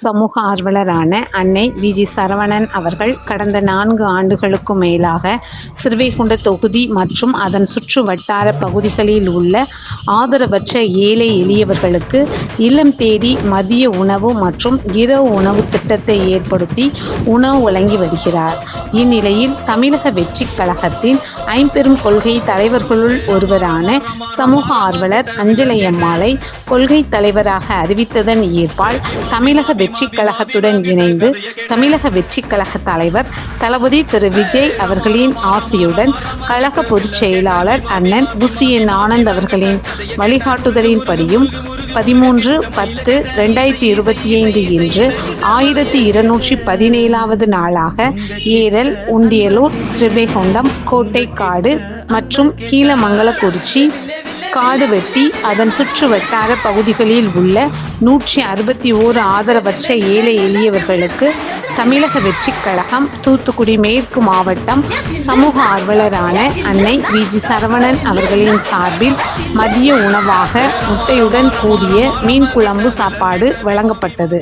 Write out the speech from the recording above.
சமூக ஆர்வலரான அன்னை we. G. Saravanan அவர்கள் கடந்த நான்கு ஆண்டுகளுக்கும் மேலாக சிறுவைகுண்ட தொகுதி மற்றும் அதன் சுற்று வட்டார பகுதிகளில் உள்ள ஆதரவற்ற ஏழை எளியவர்களுக்கு இல்லம் தேடி மதிய உணவு மற்றும் இரவு உணவு திட்டத்தை ஏற்படுத்தி உணவு வழங்கி வருகிறார். இந்நிலையில் தமிழக வெற்றி கழகத்தின் ஐம்பெரும் கொள்கை தலைவர்களுள் ஒருவரான சமூக ஆர்வலர் அஞ்சலையம்மாளை கொள்கை தலைவராக அறிவித்ததன் ஏற்பால் தமிழக வெற்றி கழகத்துடன் இணைந்து தமிழக வெற்றி கழக தலைவர் தளபதி திரு விஜய் அவர்களின் ஆசியுடன் கழக பொதுச் செயலாளர் அண்ணன் புசியன் ஆனந்த் அவர்களின் வழிகாட்டுதலின்படியும் பதிமூன்று பத்து ரெண்டாயிரத்தி இருபத்தி ஐந்து இன்று ஆயிரத்தி இருநூற்றி பதினேழாவது நாளாக ஏரல் உண்டியலூர் ஸ்ரீபைகுண்டம் கோட்டைக்காடு மற்றும் கீழமங்கலக்குறிச்சி காடு வெட்டி அதன் சுற்று வட்டார பகுதிகளில் உள்ள நூற்றி அறுபத்தி ஓரு ஆதரவற்ற ஏழை எளியவர்களுக்கு தமிழக வெற்றிக் கழகம் தூத்துக்குடி மேற்கு மாவட்டம் சமூக ஆர்வலரான அன்னை வி ஜி சரவணன் அவர்களின் சார்பில் மதிய உணவாக முட்டையுடன் கூடிய மீன் குழம்பு சாப்பாடு வழங்கப்பட்டது.